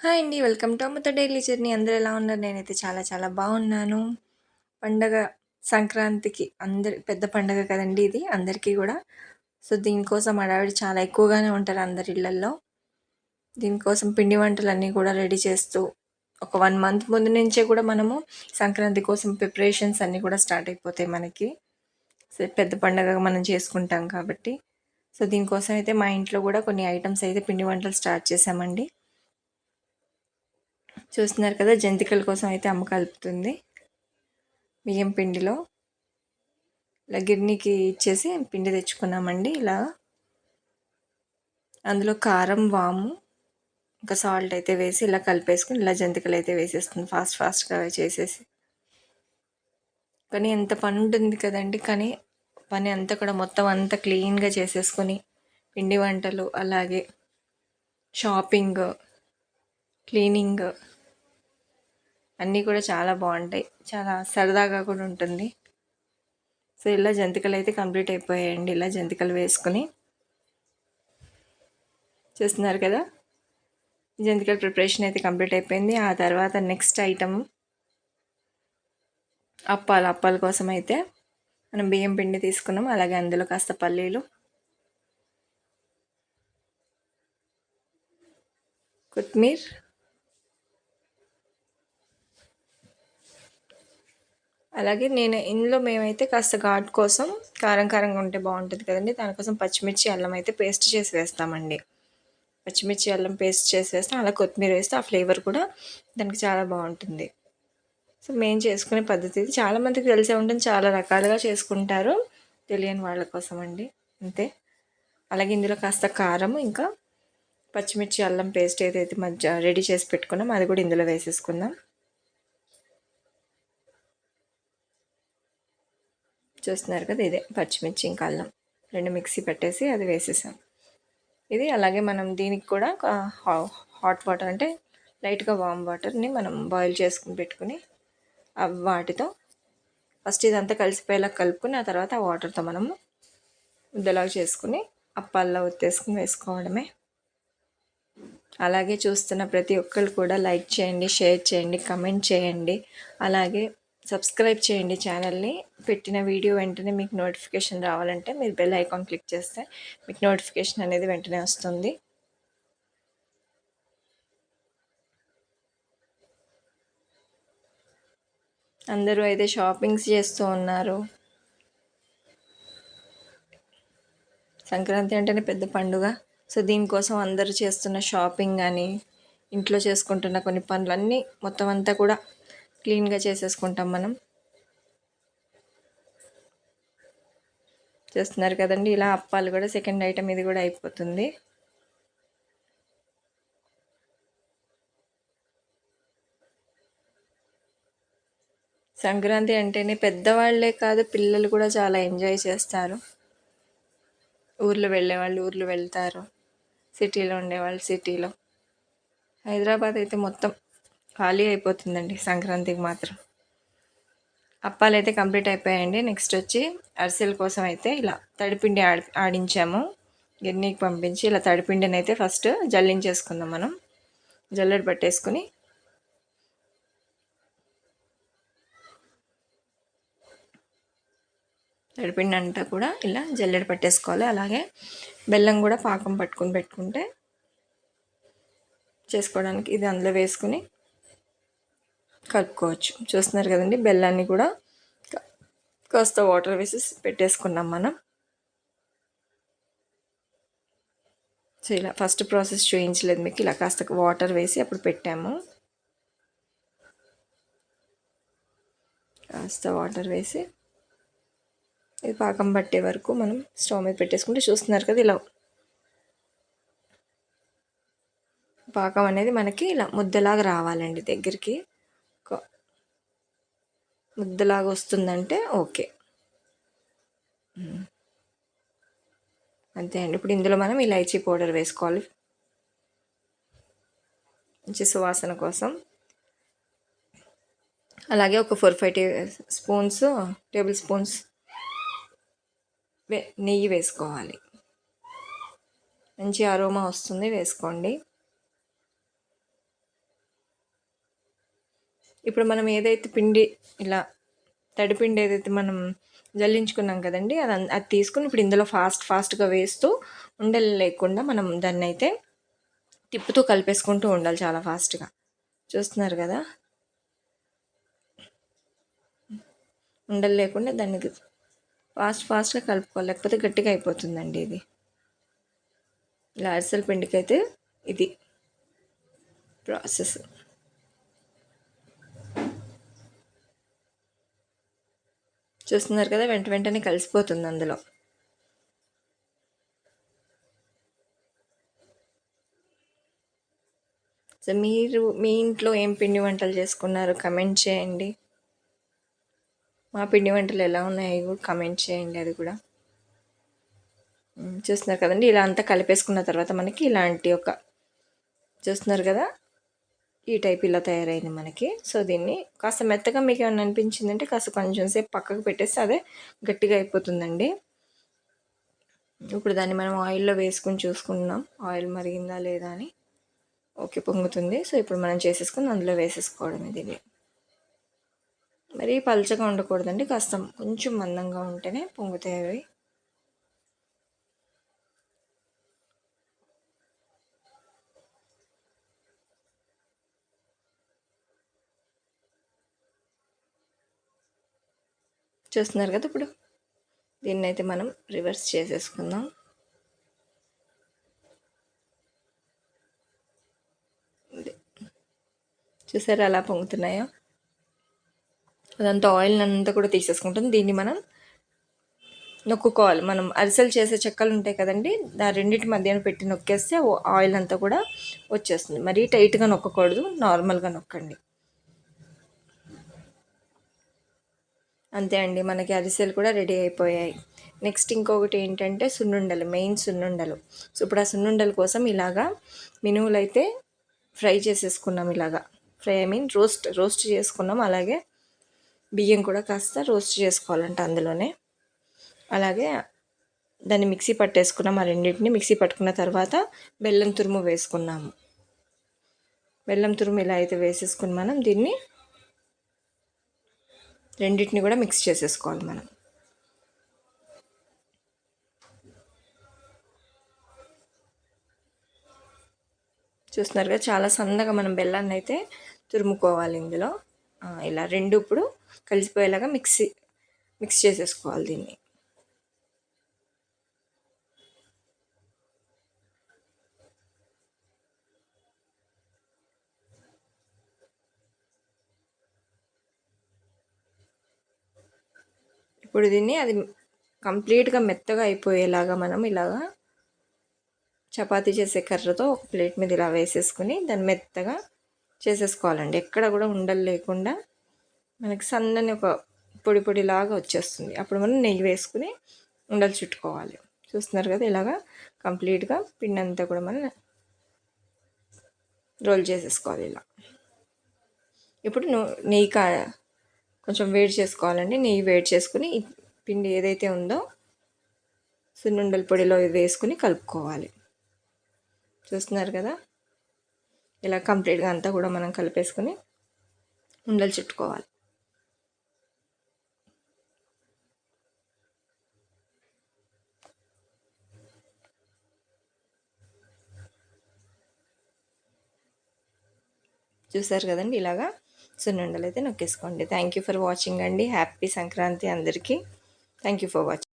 Hi అండి. Welcome to అమ్మతో daily journey. అందరూ ఎలా ఉన్నారు? నేనైతే చాలా చాలా బాగున్నాను. పండగ సంక్రాంతికి అందరి పెద్ద పండగ కదండి ఇది. అందరికీ కూడా. సో దీనికోసం అడావిడి చాలా ఎక్కువగానే ఉంటారు అందరి ఇళ్ళల్లో దీనికోసం పిండి వంటలు అన్నీ కూడా రెడీ చేస్తూ ఒక వన్ మంత్ ముందు నుంచే కూడా మనము సంక్రాంతి కోసం ప్రిపరేషన్స్ అన్నీ కూడా స్టార్ట్ అయిపోతాయి మనకి. సో పెద్ద పండగ మనం చేసుకుంటాం కాబట్టి. సో దీనికోసం అయితే మా ఇంట్లో కూడా కొన్ని ఐటమ్స్ అయితే పిండి వంటలు స్టార్ట్ చేసామండి చూస్తున్నారు కదా జంతికల కోసం అయితే అమ్మ కలుపుతుంది. బియ్యం పిండిలో. ఇలా గిర్నీకి ఇచ్చేసి పిండి తెచ్చుకున్నామండి ఇలా. అందులో కారం వాము ఇంకా సాల్ట్ అయితే వేసి ఇలా కలిపేసుకుని ఇలా జంతికలు అయితే వేసేస్తుంది ఫాస్ట్ ఫాస్ట్గా చేసేసి. కానీ ఎంత పని ఉంటుంది కదండి కానీ పని అంతా కూడా మొత్తం అంతా క్లీన్గా చేసేసుకొని పిండి వంటలు అలాగే షాపింగ్ క్లీనింగ్ అన్నీ కూడా చాలా బాగుంటాయి. చాలా సరదాగా కూడా ఉంటుంది. సో ఇలా జంతికలు అయితే కంప్లీట్ అయిపోయాయండి. ఇలా జంతికలు వేసుకుని. చూస్తున్నారు కదా? జంతికల ప్రిపరేషన్ అయితే కంప్లీట్ అయిపోయింది. ఆ తర్వాత నెక్స్ట్ ఐటమ్ అప్పాలు. అప్పాల కోసం అయితే మనం బియ్యం పిండి తీసుకున్నాం. అలాగే అందులో కాస్త పల్లీలు. కొత్తిమీర్. అలాగే నేను ఇందులో మేమైతే కాస్త ఘాట్ కోసం కారం కారంగా ఉంటే బాగుంటుంది కదండి. దానికోసం పచ్చిమిర్చి అల్లం అయితే పేస్ట్ చేసి వేస్తామండి. పచ్చిమిర్చి అల్లం పేస్ట్ చేసి వేస్తాం అలా కొత్తిమీర వేస్తే ఆ ఫ్లేవర్ కూడా దానికి చాలా బాగుంటుంది. సో మేము చేసుకునే పద్ధతి చాలామందికి తెలిసే ఉంటుంది చాలా రకాలుగా చేసుకుంటారు. తెలియని వాళ్ళ కోసం అండి. అంతే. అలాగే ఇందులో కాస్త కారం ఇంకా పచ్చిమిర్చి అల్లం పేస్ట్ ఏదైతే మధ్య రెడీ చేసి పెట్టుకున్నాం అది కూడా ఇందులో వేసేసుకుందాం. చూస్తున్నారు కదా ఇదే పచ్చిమిర్చి ఇంకా అల్లం రెండు మిక్సీ పెట్టేసి అది వేసేసాం. ఇది అలాగే మనం దీనికి కూడా హాట్ వాటర్ అంటే లైట్గా వామ్ వాటర్ని మనం బాయిల్ చేసుకుని పెట్టుకుని వాటితో ఫస్ట్ ఇదంతా కలిసిపోయేలా కలుపుకుని ఆ తర్వాత ఆ వాటర్తో మనము ముద్దలాగా చేసుకుని అప్పాల్లో ఉత్తేసుకుని వేసుకోవడమే. అలాగే చూస్తున్న ప్రతి ఒక్కరు కూడా లైక్ చేయండి షేర్ చేయండి కమెంట్ చేయండి. అలాగే సబ్స్క్రైబ్ చేయండి ఛానల్ని. పెట్టిన వీడియో వెంటనే మీకు నోటిఫికేషన్ రావాలంటే మీరు బెల్ ఐకాన్ క్లిక్ చేస్తే మీకు నోటిఫికేషన్ అనేది వెంటనే వస్తుంది. అందరూ అయితే షాపింగ్స్ చేస్తూ ఉన్నారు. సంక్రాంతి అంటేనే పెద్ద పండుగ. సో దీనికోసం అందరూ చేస్తున్న షాపింగ్ అని ఇంట్లో చేసుకుంటున్న కొన్ని పనులన్నీ మొత్తం అంతా కూడా క్లీన్గా చేసేసుకుంటాం మనం. చేస్తున్నారు కదండి ఇలా అప్పాలు కూడా సెకండ్ ఐటమ్ ఇది కూడా అయిపోతుంది. సంక్రాంతి అంటేనే పెద్దవాళ్ళే కాదు పిల్లలు కూడా చాలా ఎంజాయ్ చేస్తారు. ఊర్లో వెళ్ళేవాళ్ళు ఊర్లు వెళ్తారు. సిటీలో ఉండేవాళ్ళు సిటీలో. హైదరాబాద్ అయితే మొత్తం ఖాళీ అయిపోతుందండి సంక్రాంతికి మాత్రం. అప్పాలు అయితే కంప్లీట్ అయిపోయాయండి. నెక్స్ట్ వచ్చి అరిసెల కోసం అయితే ఇలా తడిపిండి ఆడి ఆడించాము. గిన్నెకి పంపించి ఇలా తడిపిండిని అయితే ఫస్ట్ జల్లించేసుకుందాం మనం. జల్లెడ పట్టేసుకుని తడిపిండి అంతా కూడా ఇలా జల్లెడ పట్టేసుకోవాలి. అలాగే బెల్లం కూడా పాకం పట్టుకుని పెట్టుకుంటే చేసుకోవడానికి ఇది అందులో వేసుకుని కలుపుకోవచ్చు. చూస్తున్నారు కదండి బెల్లాన్ని కూడా కాస్త వాటర్ వేసి పెట్టేసుకున్నాం మనం. సో ఇలా ఫస్ట్ ప్రాసెస్ చూపించలేదు మీకు ఇలా కాస్త వాటర్ వేసి అప్పుడు పెట్టాము. కాస్త వాటర్ వేసి ఇది పాకం పట్టే వరకు మనం స్టవ్ మీద పెట్టేసుకుంటే చూస్తున్నారు కదా ఇలా. పాకం అనేది మనకి ఇలా ముద్దలాగా రావాలండి దగ్గరికి. ముద్దలాగా వస్తుందంటే ఓకే. అంతే అండి. ఇప్పుడు ఇందులో మనం ఇలైచీ పౌడర్ వేసుకోవాలి. మంచి సువాసన కోసం. అలాగే ఒక four five teaspoons tablespoons వే నెయ్యి వేసుకోవాలి. మంచి అరోమా వస్తుంది వేసుకోండి. ఇప్పుడు మనం ఏదైతే పిండి ఇలా తడిపిండి ఏదైతే మనం జల్లించుకున్నాం కదండి అది అది తీసుకుని ఇప్పుడు ఇందులో ఫాస్ట్ ఫాస్ట్గా వేస్తూ ఉండలు లేకుండా మనం దాన్ని అయితే తిప్పుతూ కలిపేసుకుంటూ ఉండాలి చాలా ఫాస్ట్గా. చూస్తున్నారు కదా? ఉండలు లేకుండా దాన్ని ఫాస్ట్ ఫాస్ట్గా కలుపుకోవాలి. లేకపోతే గట్టిగా అయిపోతుందండి ఇది. ఇలా అరిసెల పిండికి అయితే ఇది ప్రాసెస్. చూస్తున్నారు కదా వెంట వెంటనే కలిసిపోతుంది అందులో. సో మీరు మీ ఇంట్లో ఏం పిండి వంటలు చేసుకున్నారు? కమెంట్ చేయండి. మా పిండి వంటలు ఎలా ఉన్నాయి? కూడా కమెంట్ చేయండి అది కూడా. చూస్తున్నారు కదండి ఇలా అంతా కలిపేసుకున్న తర్వాత మనకి ఇలాంటి ఒక చూస్తున్నారు కదా? ఈ టైప్ ఇలా తయారైంది మనకి. సో దీన్ని కాస్త మెత్తగా మీకు ఏమైనా అనిపించిందంటే కాస్త కొంచెం సేపు పక్కకు పెట్టేస్తే అదే గట్టిగా అయిపోతుందండి. ఇప్పుడు దాన్ని మనం ఆయిల్లో వేసుకుని చూసుకుంటున్నాం ఆయిల్ మరిగిందా లేదా అని. ఓకే పొంగుతుంది. సో ఇప్పుడు మనం చేసేసుకుని అందులో వేసేసుకోవడమే దీన్ని. మరీ పల్చగా ఉండకూడదండి. కాస్త కొంచెం మందంగా ఉంటేనే పొంగుతాయి అవి. చూస్తున్నారు కదా ఇప్పుడు. దీన్ని అయితే మనం రివర్స్ చేసేసుకుందాం. చూసారు చూసారా పొంగుతున్నాయో? అదంతా ఆయిల్ అంతా కూడా తీసేసుకుంటుంది. దీన్ని మనం నొక్కుకోవాలి. మనం అరిసెలు చేసే చెక్కలు ఉంటాయి కదండి ఆ రెండింటి మధ్యన పెట్టి నొక్కేస్తే ఆయిల్ అంతా కూడా వచ్చేస్తుంది. మరీ టైట్గా నొక్కకూడదు నార్మల్గా నొక్కండి. అంతే అండి మనకి అరిసెలు కూడా రెడీ అయిపోయాయి. నెక్స్ట్ ఇంకొకటి ఏంటంటే సున్నుండలు మెయిన్ సున్నుండలు. సో ఇప్పుడు ఆ సున్నుండల కోసం ఇలాగా మినువులు అయితే ఫ్రై చేసేసుకున్నాం ఇలాగా. Fry I mean roast roast చేసుకున్నాం. అలాగే బియ్యం కూడా కాస్త రోస్ట్ చేసుకోవాలంట అందులోనే. అలాగే దాన్ని మిక్సీ పట్టేసుకున్నాం. ఆ రెండింటిని మిక్సీ పట్టుకున్న తర్వాత బెల్లం తురుము వేసుకున్నాము. బెల్లం తురుము ఇలా అయితే వేసేసుకుని మనం. దీన్ని రెండింటిని కూడా మిక్స్ చేసేసుకోవాలి మనం. చూస్తున్నారు కదా చాలా సన్నగా మనం బెల్లాన్ని అయితే తురుముకోవాలి ఇందులో. ఇలా రెండు ఇప్పుడు కలిసిపోయేలాగా మిక్సీ మిక్స్ చేసేసుకోవాలి దీన్ని. ఇప్పుడు దీన్ని అది కంప్లీట్గా మెత్తగా అయిపోయేలాగా మనం ఇలాగా చపాతీ చేసే కర్రతో ఒక ప్లేట్ మీద ఇలా వేసేసుకుని దాన్ని మెత్తగా చేసేసుకోవాలండి. ఎక్కడ కూడా ఉండలు లేకుండా మనకి సన్నని ఒక పొడి పొడిలాగా వచ్చేస్తుంది. అప్పుడు మనం నెయ్యి వేసుకుని ఉండలు చుట్టుకోవాలి. చూస్తున్నారు కదా ఇలాగా కంప్లీట్గా పిండి అంతా కూడా మనం రోల్ చేసేసుకోవాలి ఇలా. ఇప్పుడు నెయ్యి కా కొంచెం వేడి చేసుకోవాలండి. నెయ్యి వేడి చేసుకుని పిండి ఏదైతే ఉందో సున్నుండల పొడిలో వేసుకుని కలుపుకోవాలి. చూస్తున్నారు కదా? ఇలా కంప్లీట్గా అంతా కూడా మనం కలిపేసుకుని ఉండలు చుట్టుకోవాలి. చూసారు కదండి ఇలాగా? సున్నుండలు అయితే నొక్కేసుకోండి. థ్యాంక్ యూ ఫర్ వాచింగ్ అండి. హ్యాపీ సంక్రాంతి అందరికీ. Thank you for watching